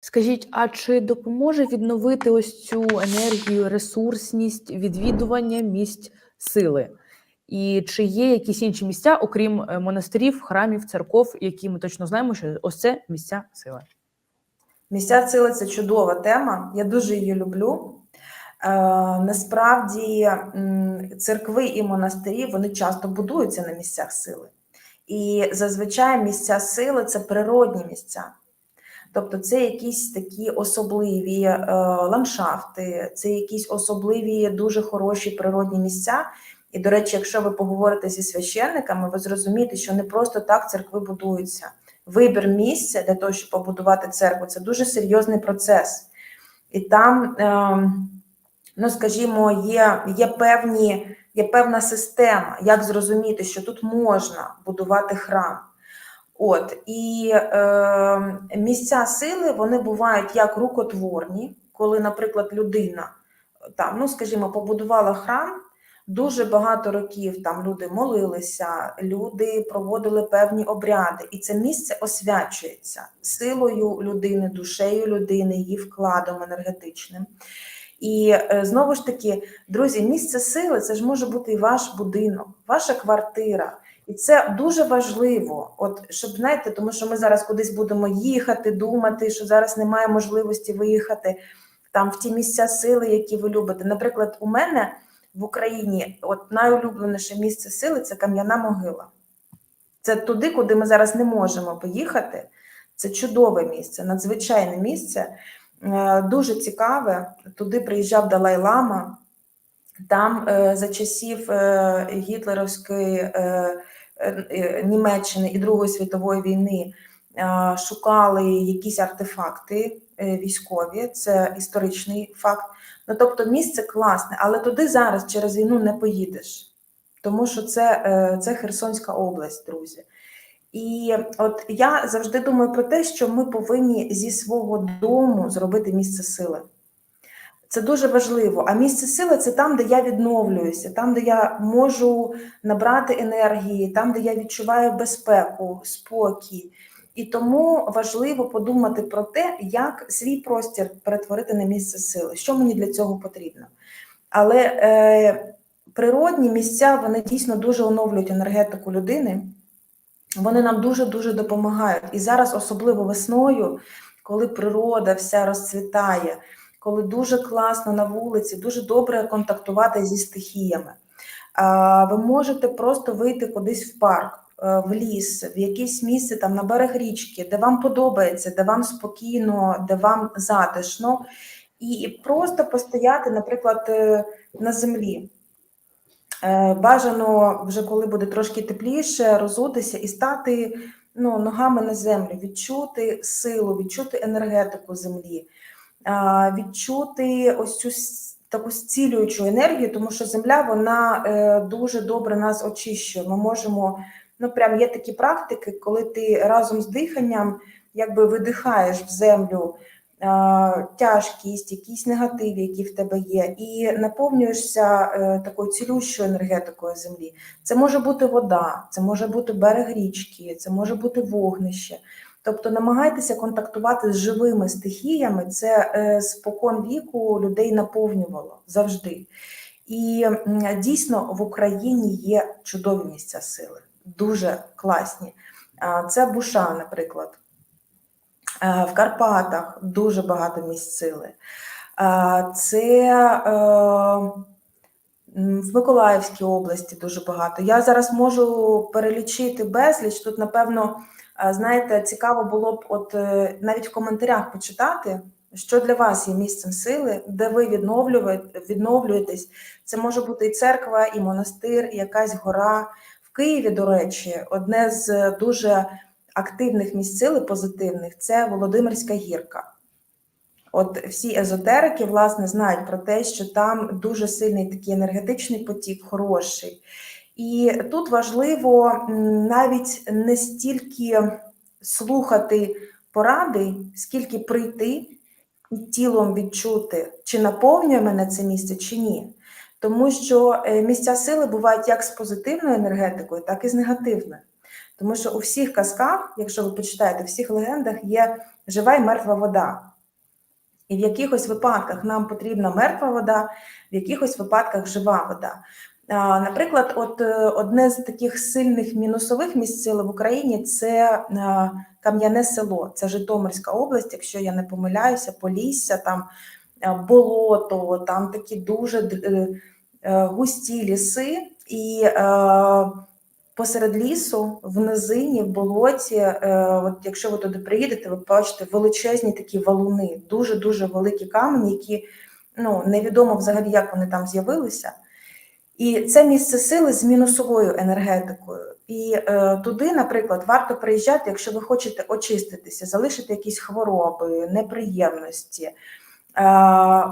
Скажіть, а чи допоможе відновити ось цю енергію, ресурсність, відвідування місць сили? І чи є якісь інші місця, окрім е, монастирів, храмів, церков, які ми точно знаємо, що ось це місця сили? Місця сили це чудова тема. Я дуже її люблю. Е, насправді церкви і монастирі вони часто будуються на місцях сили. І зазвичай місця сили це природні місця. Тобто це якісь такі особливі е, ландшафти, це якісь особливі, дуже хороші природні місця. І, до речі, якщо ви поговорите зі священниками, ви зрозумієте, що не просто так церкви будуються. Вибір місця для того, щоб побудувати церкву, це дуже серйозний процес. І там, е, ну скажімо, є, є, певні, є певна система, як зрозуміти, що тут можна будувати храм. От і е, місця сили вони бувають як рукотворні, коли, наприклад, людина там, ну скажімо, побудувала храм. Дуже багато років там люди молилися, люди проводили певні обряди, і це місце освячується силою людини, душею людини, її вкладом енергетичним. І е, знову ж таки, друзі, місце сили це ж може бути і ваш будинок, ваша квартира. І це дуже важливо, от щоб знаєте, тому що ми зараз кудись будемо їхати, думати, що зараз немає можливості виїхати там в ті місця сили, які ви любите. Наприклад, у мене в Україні от найулюбленіше місце сили це Кам'яна могила. Це туди, куди ми зараз не можемо поїхати. Це чудове місце, надзвичайне місце, е, дуже цікаве. Туди приїжджав Далай-Лама. Там е, за часів е, гітлерівської Німеччини і Другої світової війни шукали якісь артефакти військові, це історичний факт. Ну, тобто місце класне, але туди зараз через війну не поїдеш, тому що це, це Херсонська область, друзі. І от я завжди думаю про те, що ми повинні зі свого дому зробити місце сили. Це дуже важливо. А місце сили це там, де я відновлююся, там, де я можу набрати енергії, там, де я відчуваю безпеку, спокій. І тому важливо подумати про те, як свій простір перетворити на місце сили, що мені для цього потрібно. Але е, природні місця вони дійсно дуже оновлюють енергетику людини, вони нам дуже-дуже допомагають. І зараз, особливо весною, коли природа вся розцвітає, коли дуже класно на вулиці, дуже добре контактувати зі стихіями. Ви можете просто вийти кудись в парк. Е, в ліс, в якесь місце там на берег річки, де вам подобається, де вам спокійно, де вам затишно, і просто постояти, наприклад, е, на землі. Е, бажано вже коли буде трошки тепліше, розутися і стати ну, ногами на землю, відчути силу, відчути енергетику землі, відчути ось цю таку зцілюючу енергію, тому що земля вона дуже добре нас очищує. Ми можемо ну прям є такі практики, коли ти разом з диханням якби видихаєш в землю тяжкість, якісь негативи, які в тебе є, і наповнюєшся е, такою цілющою енергетикою землі. Це може бути вода, це може бути берег річки, це може бути вогнище. Тобто намагайтеся контактувати з живими стихіями, це е, спокон віку людей наповнювало завжди. І дійсно в Україні є чудові місця сили дуже класні. Це Буша, наприклад. В Карпатах дуже багато місць сили. Це е, в Миколаївській області дуже багато. Я зараз можу перелічити безліч. Тут, напевно, знаєте, цікаво було б от е, навіть в коментарях почитати, що для вас є місцем сили, де ви відновлюєтесь. Це може бути і церква, і монастир, і якась гора. в Києві, до речі, одне з дуже активних місць сили позитивних це Володимирська гірка. От всі езотерики, власне, знають про те, що там дуже сильний такий енергетичний потік, хороший. І тут важливо навіть не стільки слухати поради, скільки прийти і тілом відчути, чи наповнює мене це місце, чи ні. Тому що е, місця сили бувають як з позитивною енергетикою, так і з негативною. Тому що у всіх казках, якщо ви почитаєте, у всіх легендах є жива і мертва вода. І в якихось випадках нам потрібна мертва вода, в якихось випадках жива вода. Наприклад, от е, одне з таких сильних мінусових місць сили в Україні це е, Кам'яне село, це Житомирська область, якщо я не помиляюся, Полісся, там е, болото, там такі дуже густі ліси, і посеред лісу, в низині, в болоті, от якщо ви туди приїдете, ви бачите величезні такі валуни, дуже дуже великі камені, які ну невідомо взагалі, як вони там з'явилися. І це місце сили з мінусовою енергетикою. І е, туди, наприклад, варто приїжджати, якщо ви хочете очиститися, залишити якісь хвороби, неприємності, е,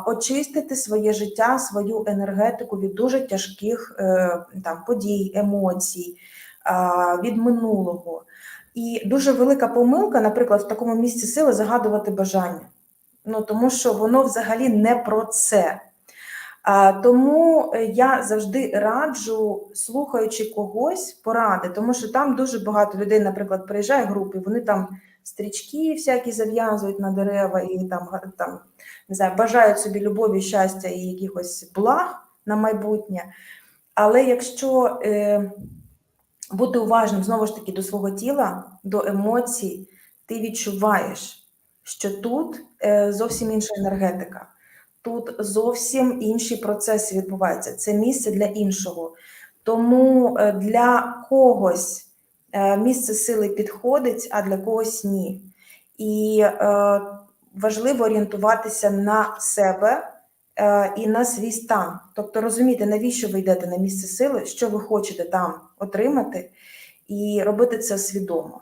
очистити своє життя, свою енергетику від дуже тяжких е, там, подій, емоцій, е, від минулого. І дуже велика помилка, наприклад, в такому місці сили загадувати бажання. Ну, тому що воно взагалі не про це. Тому е, я завжди раджу, слухаючи когось, поради, тому що там дуже багато людей, наприклад, приїжджає групи, вони там стрічки всякі зав'язують на дерева і там, там не знаю, бажають собі любові, щастя і якихось благ на майбутнє. Але якщо е, бути уважним знову ж таки до свого тіла, до емоцій, ти відчуваєш, що тут е, зовсім інша енергетика. Тут зовсім інші процеси відбуваються. Це місце для іншого. Тому е, для когось е, місце сили підходить, а для когось ні. І е, важливо орієнтуватися на себе е, і на свій стан. Тобто розуміти, навіщо ви йдете на місце сили, що ви хочете там отримати, і робити це свідомо.